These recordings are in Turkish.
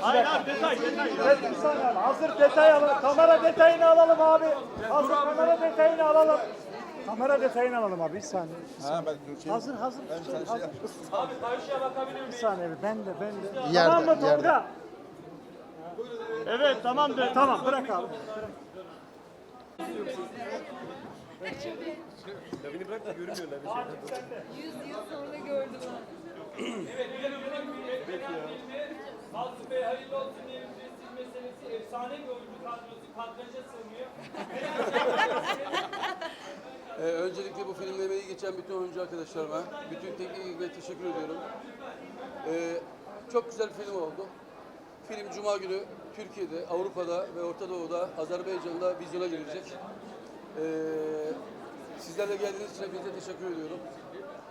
Hayır abi detay detay. Bir saniye abi. Hazır detay alalım. Kamera detayını alalım abi. Hazır kamera detayını alalım. Kamera detayını alalım abi bir saniye. Ha ben şey, Hazır hazır. Ben şey hazır. yap. Abi karşıya bakabilir Bir miyim? saniye ben de ben de. Yerde, tamam mı yerde. Tolga? Evet tamam de. Tamam bırak abi. Yüz yıl sonra gördüm onu. Mazlum Bey hayırlı olsun diyelim. Siz meselesi efsane bir oyuncu kadrosu kadraja sığmıyor. Ee, öncelikle bu filmle emeği geçen bütün oyuncu arkadaşlarıma, bütün teknik ekibe teşekkür ediyorum. Ee, çok güzel bir film oldu. Film Cuma günü Türkiye'de, Avrupa'da ve Orta Doğu'da, Azerbaycan'da vizyona girecek. Ee, sizlerle geldiğiniz için hepinize teşekkür ediyorum.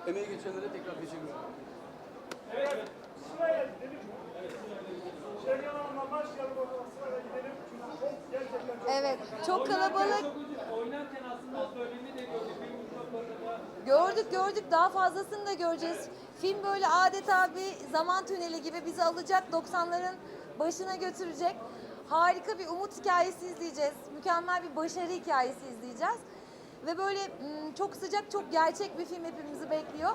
Emeği geçenlere tekrar teşekkür ediyorum. Sıraya gidelim. Şevket Hanım'la başlayalım zaman sıraya gidelim. Çünkü çok gerçekten çok Evet, çok kalabalık. Oynarken aslında bölümü de gördük. Gördük gördük daha fazlasını da göreceğiz. Film böyle adeta bir zaman tüneli gibi bizi alacak 90'ların başına götürecek. Harika bir umut hikayesi izleyeceğiz. Mükemmel bir başarı hikayesi izleyeceğiz. Ve böyle çok sıcak, çok gerçek bir film hepimizi bekliyor.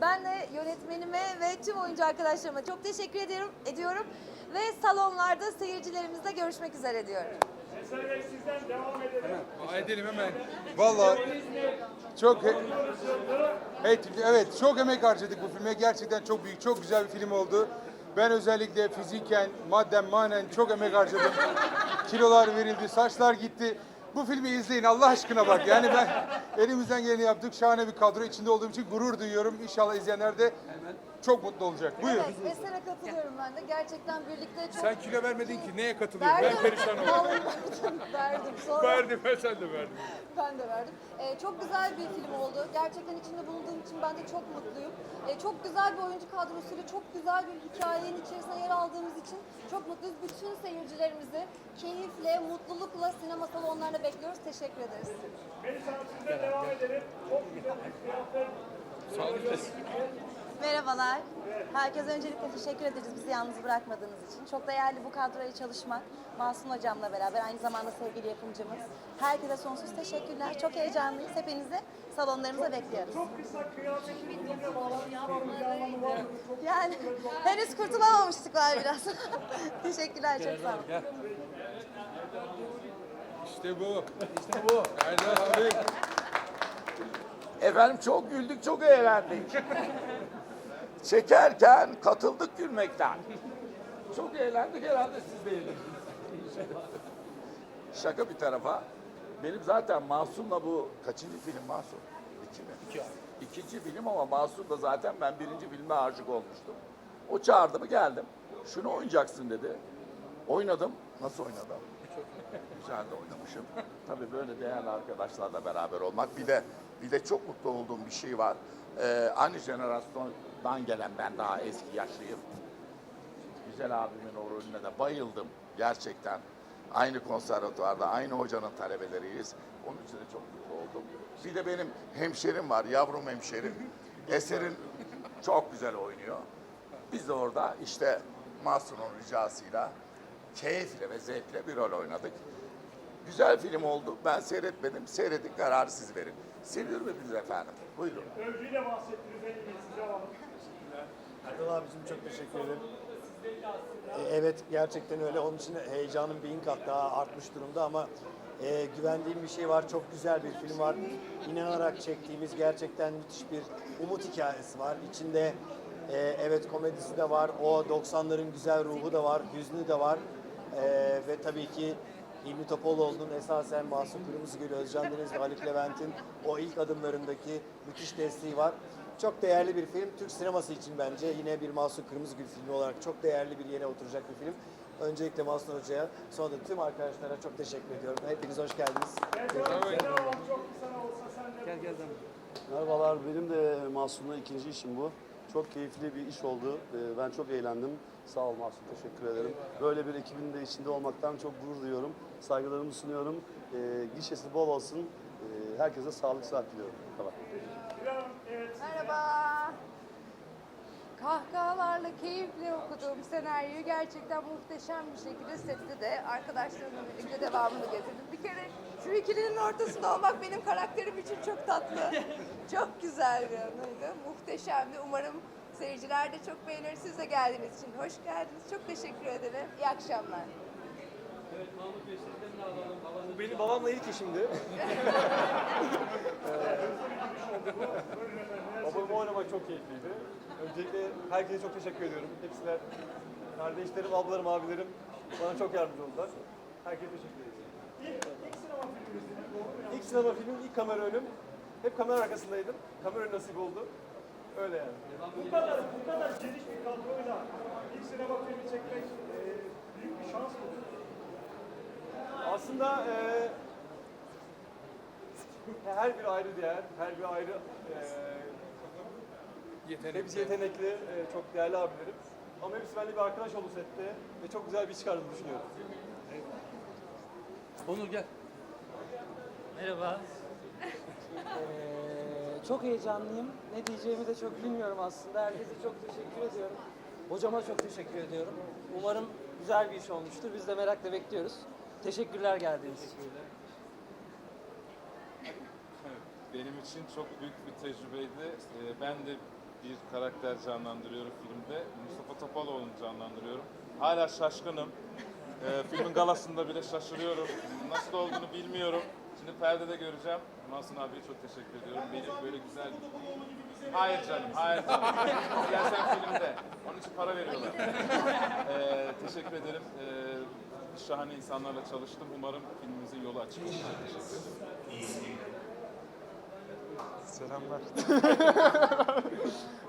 Ben de yönetmenime ve tüm oyuncu arkadaşlarıma çok teşekkür ediyorum, ediyorum. Ve salonlarda seyircilerimizle görüşmek üzere diyorum. Eser Bey sizden devam edelim. Edelim hemen. Vallahi çok evet, evet çok emek harcadık bu filme. Gerçekten çok büyük, çok güzel bir film oldu. Ben özellikle fiziken, madden, manen çok emek harcadım. Kilolar verildi, saçlar gitti. Bu filmi izleyin Allah aşkına bak. Yani ben elimizden geleni yaptık. Şahane bir kadro içinde olduğum için gurur duyuyorum. İnşallah izleyenler de çok mutlu olacak. Buyur. Evet, Eser'e katılıyorum ben de. Gerçekten birlikte çok... Sen kilo vermedin ki neye katılıyorsun? Verdim. Ben perişan oldum. Verdim. verdim. Sonra Verdim ben sen de verdin. ben de verdim. Ee, çok güzel bir film oldu. Gerçekten içinde bulunduğum için ben de çok mutluyum. Ee, çok güzel bir oyuncu kadrosuyla çok güzel bir hikayenin içerisinde yer aldığımız için çok mutluyuz. Bütün seyircilerimizi keyifle, mutlulukla sinema salonlarına bekliyoruz. Teşekkür ederiz. Melis Hanım sizden devam edelim. Çok güzel bir kıyafet. Merhabalar. Herkese öncelikle teşekkür ederiz bizi yalnız bırakmadığınız için. Çok değerli bu kadroya çalışmak. Masum Hocam'la beraber aynı zamanda sevgili yapımcımız. Herkese sonsuz teşekkürler. Çok heyecanlıyız. Hepinizi salonlarımıza bekliyoruz. Çok kısa kıyafetin bağlantısı? Çok Yani henüz kurtulamamıştık var biraz. teşekkürler çok sağ olun. İşte bu. İşte bu. Erdal abi. Efendim çok güldük, çok eğlendik. Çekerken katıldık gülmekten. Çok eğlendik herhalde siz de eğlendiniz. Şaka bir tarafa. Benim zaten Masum'la bu kaçıncı film Masum? İki mi? İki İkinci film ama Masum da zaten ben birinci filme aşık olmuştum. O çağırdı mı geldim. Şunu oynayacaksın dedi. Oynadım. Nasıl oynadım? Güzel de oynamışım. Tabii böyle değerli arkadaşlarla beraber olmak. Bir de bir de çok mutlu olduğum bir şey var. Ee, aynı jenerasyondan gelen ben daha eski yaşlıyım. Güzel abimin o rolüne de bayıldım gerçekten. Aynı konservatuvarda, aynı hocanın talebeleriyiz. Onun için de çok mutlu oldum. Bir de benim hemşerim var, yavrum hemşerim. Eser'in çok güzel oynuyor. Biz de orada işte Mahsun'un ricasıyla keyifle ve zevkle bir rol oynadık. Güzel film oldu. Ben seyretmedim. Seyredin kararı siz verin. Seviyorum hepinizi efendim. Buyurun. övgüyle bahsettiniz. En iyi size. Erdal abicim çok teşekkür ederim. E, Evet gerçekten öyle. Onun için heyecanım bin kat daha artmış durumda ama e, güvendiğim bir şey var. Çok güzel bir film var. İnanarak çektiğimiz gerçekten müthiş bir umut hikayesi var. İçinde e, evet komedisi de var. O 90'ların güzel ruhu da var. Hüznü de var. E, ve tabii ki Hilmi Topaloğlu'nun esasen Mahsun Kırmızıgül, Özcan Deniz ve Haluk Levent'in o ilk adımlarındaki müthiş desteği var. Çok değerli bir film. Türk sineması için bence yine bir Mahsun Kırmızıgül filmi olarak çok değerli bir yere oturacak bir film. Öncelikle Mahsun Hoca'ya, sonra da tüm arkadaşlara çok teşekkür ediyorum. Hepiniz hoş geldiniz. Merhabalar, benim de Mahsun'la ikinci işim bu. Çok keyifli bir iş oldu. Ee, Ben çok eğlendim. Sağ ol Mahsun, teşekkür ederim. Böyle bir ekibin de içinde olmaktan çok gurur duyuyorum. Saygılarımı sunuyorum. Ee, Gişesi bol olsun. Ee, Herkese sağlık, sıhhat diliyorum. Tamam. Merhaba. Kahkahalarla keyifle okuduğum senaryoyu gerçekten muhteşem bir şekilde sette de arkadaşlarımla birlikte devamını getirdim. Bir kere şu ikilinin ortasında olmak benim karakterim için çok tatlı. Çok güzel bir anıydı. Muhteşemdi. Umarım seyirciler de çok beğenir. Siz de geldiğiniz için hoş geldiniz. Çok teşekkür ederim. İyi akşamlar. Evet Mahmut Bey sizden de alalım. Havanız Benim babamla ilk işimdi. Babamı oynamak çok keyifliydi. Öncelikle herkese çok teşekkür ediyorum. Hepsine kardeşlerim, ablarım, abilerim bana çok yardımcı oldular. Herkese teşekkür ederim. İlk, ilk sinema filmimiz İlk sinema filmim, ilk kamera önüm. Hep kamera arkasındaydım. Kamera nasip oldu. Öyle yani. Bu kadar, bu kadar geniş bir kadroyla ilk sinema filmi çekmek e, büyük bir şans mı? Aslında eee, her bir ayrı değer, her bir ayrı eee Yetenekli. hepsi yetenekli, eee, çok değerli abilerim. Ama hepsi benimle bir arkadaş oldu sette ve çok güzel bir iş çıkardığını düşünüyorum. Onur gel. Merhaba. Ee, çok heyecanlıyım. Ne diyeceğimi de çok bilmiyorum aslında. Herkese çok teşekkür ediyorum. Hocama çok teşekkür ediyorum. Umarım güzel bir iş olmuştur. Biz de merakla bekliyoruz. Teşekkürler geldiğiniz. Benim için çok büyük bir tecrübeydi. Ee, Ben de bir karakter canlandırıyorum filmde. Mustafa Topaloğlu'nu canlandırıyorum. Hala şaşkınım. Ee, filmin galasında bile şaşırıyorum. Nasıl olduğunu bilmiyorum. Şimdi perdede göreceğim. Mahsun abiye çok teşekkür ediyorum. Beni böyle güzel... Hayır canım, hayır canım. Gel sen filmde. Onun için para veriyorlar. Ee, teşekkür ederim. Ee, şahane insanlarla çalıştım. Umarım filmimizin yolu açık olur. Teşekkür ederim. Selamlar.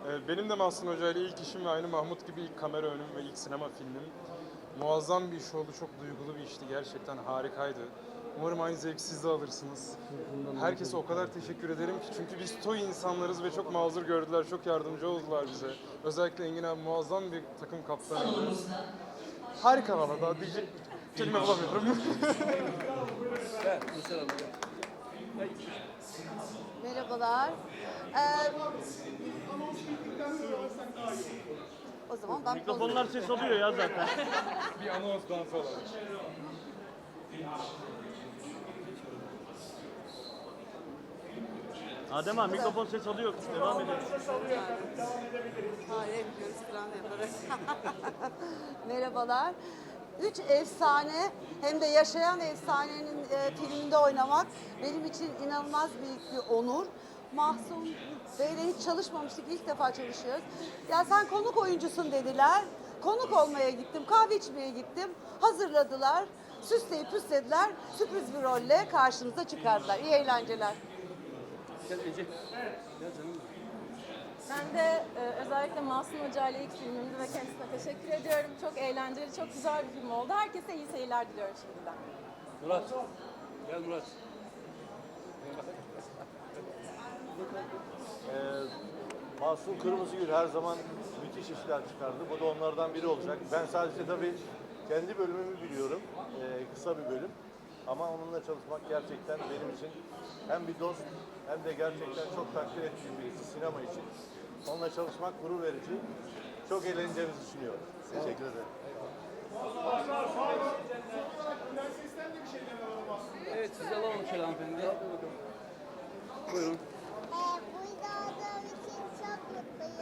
Ee, Benim de Mahsun Hoca ile ilk işim ve aynı Mahmut gibi ilk kamera önüm ve ilk sinema filmim. Muazzam bir iş oldu, çok duygulu bir işti. Gerçekten harikaydı. Umarım aynı zevk siz de alırsınız. Herkese o kadar teşekkür ederim ki çünkü biz toy insanlarız ve çok mazur gördüler, çok yardımcı oldular bize. Özellikle Engin abi muazzam bir takım kaptanıydı. Harika valla daha diyecek kelime bulamıyorum. Merhabalar. Ee, o zaman ben Mikrofonlar ses alıyor ya zaten. bir anons dansı olarak. Adem abi mikrofon ses alıyor. Devam edelim. Biliyoruz falan yaparız. Merhabalar. Üç efsane hem de yaşayan efsanenin e, filminde oynamak benim için inanılmaz büyük bir onur. Mahsun Bey'le hiç çalışmamıştık, ilk defa çalışıyoruz. Ya sen konuk oyuncusun dediler. Konuk olmaya gittim, kahve içmeye gittim. Hazırladılar, süsleyip püslediler. Sürpriz bir rolle karşınıza çıkardılar. İyi eğlenceler. Gel Ece. Gel canım. Ben de e, özellikle Masum Hoca ile ilk filmimdi ve kendisine teşekkür ediyorum. Çok eğlenceli, çok güzel bir film oldu. Herkese iyi seyirler diliyorum şimdiden. Murat. Gel Murat. Ee, Masum Kırmızıgül her zaman müthiş işler çıkardı. Bu da onlardan biri olacak. Ben sadece tabii kendi bölümümü biliyorum. Ee, kısa bir bölüm. Ama onunla çalışmak gerçekten benim için hem bir dost hem de gerçekten çok takdir ettiğim birisi sinema için. Onunla çalışmak gurur verici. Çok eğleneceğimizi düşünüyorum. Teşekkür ederim. Evet sizi alalım şöyle hanımefendi. Buyurun. Ee, burada olduğum için çok mutluyum.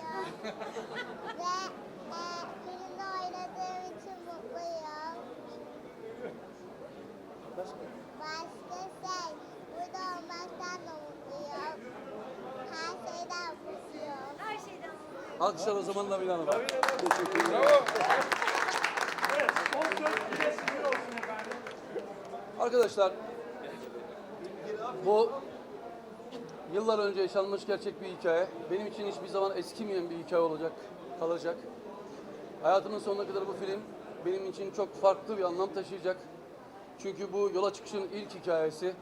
Ve e, filmde oynadığım için mutluyum. Başka şey, burada olmaktan da mutluyum. Her şeyden mutluyum. Her şeyden mutluyum. Alkışlar o zaman Nabila Hanım'a. Teşekkür ederim. Arkadaşlar bu yıllar önce yaşanmış gerçek bir hikaye. Benim için hiçbir zaman eskimeyen bir hikaye olacak, kalacak. Hayatımın sonuna kadar bu film benim için çok farklı bir anlam taşıyacak. Çünkü bu yola çıkışın ilk hikayesi.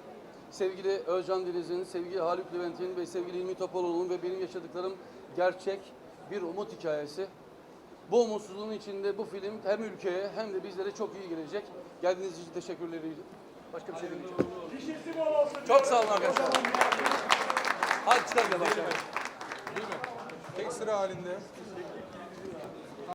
Sevgili Özcan Deniz'in, sevgili Haluk Levent'in ve sevgili İlmi Topaloğlu'nun ve benim yaşadıklarım gerçek bir umut hikayesi. Bu umutsuzluğun içinde bu film hem ülkeye hem de bizlere çok iyi gelecek. Geldiğiniz için teşekkürler. Başka bir şey demeyeceğim. Çok sağ olun arkadaşlar. Hadi çıkalım ya başlayalım. Tek sıra halinde.